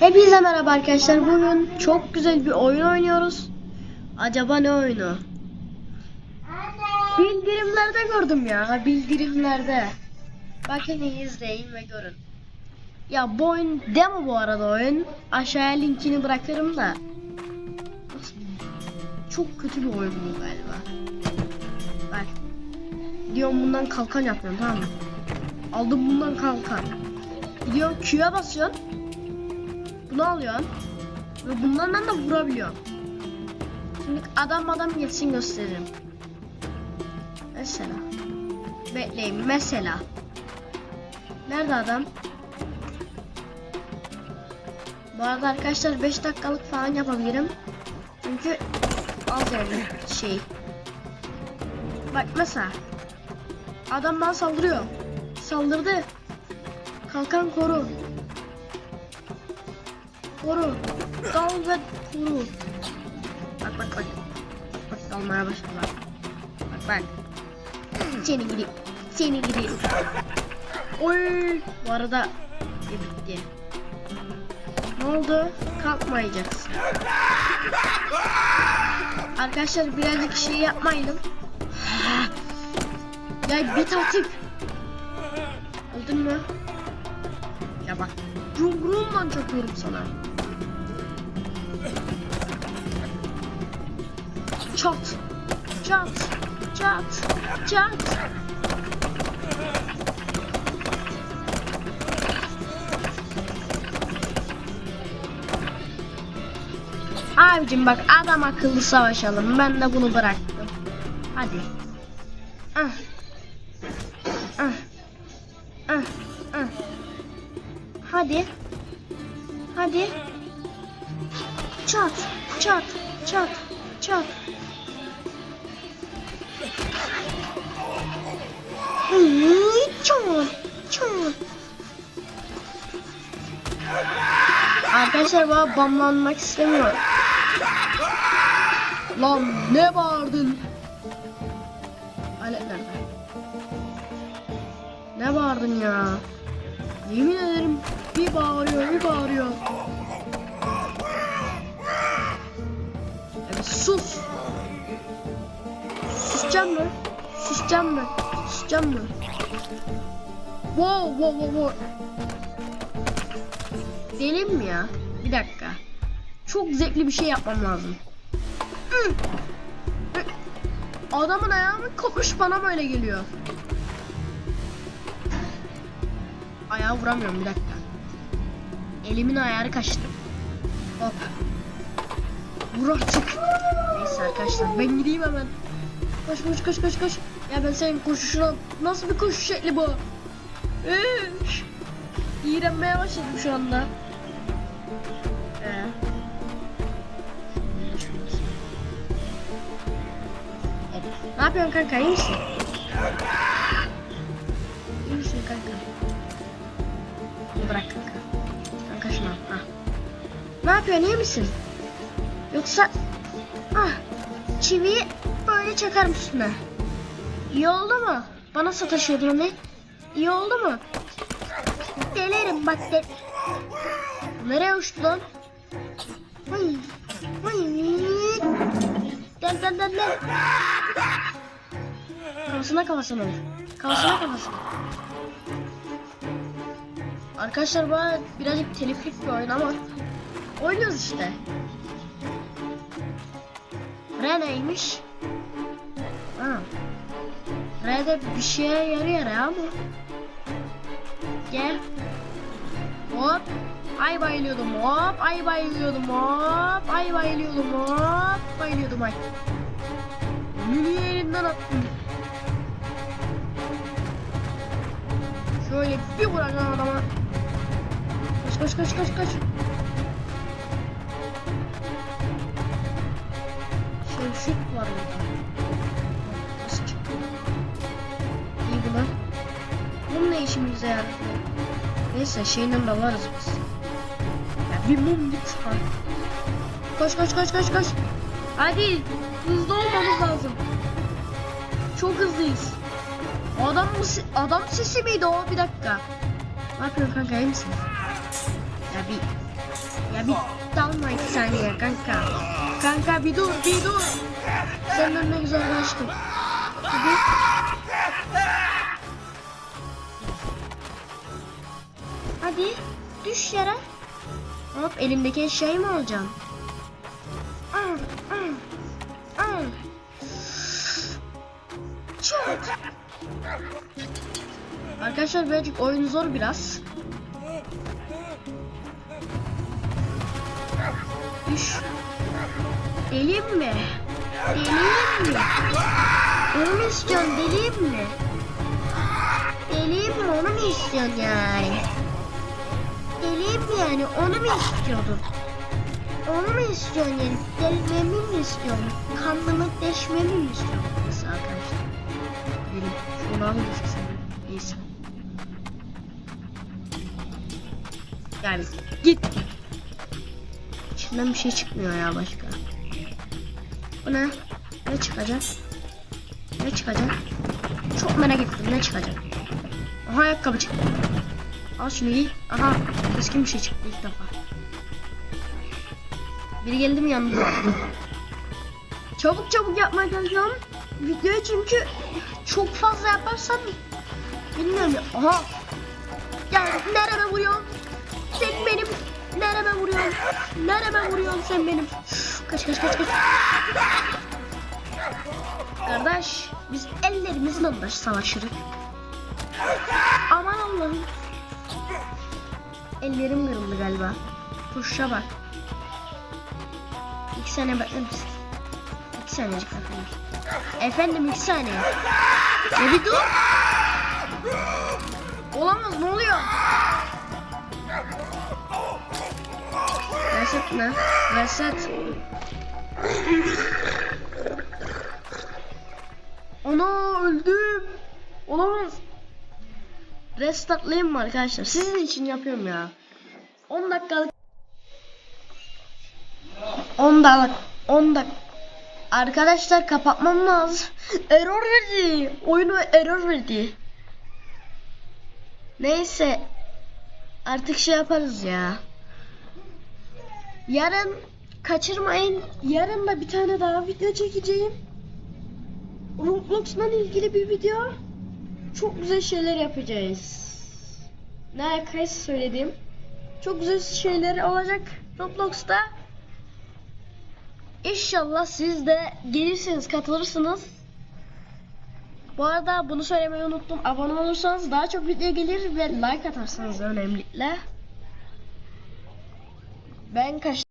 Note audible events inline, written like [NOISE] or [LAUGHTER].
Hepinize merhaba arkadaşlar. Bugün çok güzel bir oyun oynuyoruz. Acaba ne oyunu? Bildirimlerde gördüm ya. Bildirimlerde. Bakın izleyin ve görün. Ya bu oyun demo bu arada oyun. Aşağıya linkini bırakırım da. Çok kötü bir oyun bu galiba. Bak. Diyorum bundan kalkan yapıyorum tamam mı? Aldım bundan kalkan. Gidiyorum Q'ya basıyorsun. Bunu alıyorsun. Ve bunlarla da vurabiliyorsun. Şimdi adam adam geçsin gösteririm. Mesela. Bekleyin mesela. Nerede adam? Bu arada arkadaşlar 5 dakikalık falan yapabilirim. Çünkü az yani şey. Bak mesela. Adam bana saldırıyor. Saldırdı. Kalkan koru. Koru. Dal ve koru. Bak bak bak. Bak dalmaya başladılar. Bak bak. Seni gidi. Seni gidi. Oy. Bu arada bitti. Ne oldu? Kalkmayacaksın. Arkadaşlar birazcık şey yapmayalım. Ya bit artık. Öldün mü? Ya bak. Yumruğumla çakıyorum sana. Çat. Çat. Çat. Çat. Abicim bak adam akıllı savaşalım. Ben de bunu bıraktım. Hadi. Ah. Ah. Ah. Hadi. Hadi. Çat. Çat. Çat. Çat. Çat. Çat. Arkadaşlar bana bamlanmak istemiyor. Lan ne bağırdın? Alet? Ne bağırdın ya? Yemin ederim bir bağırıyor bir bağırıyor. Susacağım mı? Susacağım mı? Susacağım mı? Wow wow wow wow. Delim mi ya? Bir dakika. Çok zevkli bir şey yapmam lazım. Adamın ayağını kopmuş bana böyle geliyor. Ayağı vuramıyorum bir dakika. Elimin ayarı kaçtı. Hop. Vur artık. Neyse arkadaşlar ben gideyim hemen. Koş koş koş koş koş. Ya ben senin koşuşuna nasıl bir koşuş şekli bu? Üş. İğrenmeye başladım şu anda. Ee. Ne yapıyorsun kanka iyi misin? İyi misin kanka? Bırak kanka. Kanka şunu al. Ha. Ne yapıyorsun iyi misin? Yoksa ah çiviyi böyle çakarım üstüne. İyi oldu mu? Bana sataşıyordun onu. İyi oldu mu? Delerim bak de. Nereye uçtu lan? Ay. Ay. Del del. Kafasına kafasına. Kafasına kafasına. Arkadaşlar bu birazcık teliflik bir oyun ama oynuyoruz işte. R neymiş? Ha. R'de bir şeye yarıyor ya ama. Gel. Hop. Ay bayılıyordum hop. Ay bayılıyordum hop. Ay bayılıyordum hop. Bayılıyordum ay. Mini yerinden attım. Şöyle bir vuracağım adama. Koş koş koş koş koş. Şevşik var burada. İşimize yarar? Neyse şeyinden de varız biz. Ya bir mum git ha. Koş koş koş koş koş. Hadi hızlı olmamız lazım. Çok hızlıyız. Adam mı adam sesi miydi o? Bir dakika. Ne yapıyorsun kanka iyi misin? Ya bir Ya bir dalma iki saniye kanka. Kanka bir dur bir dur. Senden ne güzel kaçtım. Hadi. Hadi düş yere. Hop elimdeki eşyayı mı alacaksın? Al. Arkadaşlar birazcık oyun zor biraz. Düş. Deliyim mi? Deliyim mi? Onu mu istiyorsun? Deliyim mi? Deliyim mi? Onu mu istiyorsun yani? Deliyim yani? Onu mu istiyordun? Onu mu istiyorsun yani? Delmemi mi istiyorsun? Kanımı deşmemi mi istiyorsun? Neyse arkadaşlar. Benim şunu alın da sen. Neyse. Yani git. İçinden bir şey çıkmıyor ya başka. Bu ne? Ne çıkacak? Ne çıkacak? Çok merak ettim ne çıkacak? Aha ayakkabı çıktı. Al şunu giy. Aha keskin bir şey çıktı ilk defa. Biri geldi mi yanımda? [COUGHS] Çabuk çabuk yapmaya çalışıyorum. Videoyu çünkü çok fazla yaparsam bilmiyorum ya. Aha. Ya nereme vuruyorsun? Sen benim nereme vuruyorsun? Nereme vuruyorsun sen benim? Kaç kaç kaç kaç. Kardeş biz ellerimizle savaşırız. Aman Allah'ım. Ellerim kırıldı galiba. Tuşa bak. İki saniye bekler misin? İki saniyecik efendim. Efendim iki saniye. Ya bir dur. Olamaz ne oluyor? Reset mi? Reset. Ana öldüm. Olamaz. Restartlayayım mı arkadaşlar? Sizin için yapıyorum ya. 10 dakikalık 10 dakika 10 dakika Arkadaşlar kapatmam lazım. [LAUGHS] error verdi. Oyunu error verdi. Neyse. Artık şey yaparız ya. Yarın kaçırmayın. Yarın da bir tane daha video çekeceğim. Roblox'la ilgili bir video. Çok güzel şeyler yapacağız. Ne alakaysa söylediğim. Çok güzel şeyler olacak Roblox'ta. İnşallah siz de gelirsiniz, katılırsınız. Bu arada bunu söylemeyi unuttum. Abone olursanız daha çok video gelir ve like atarsanız önemlilikle. Ben kaç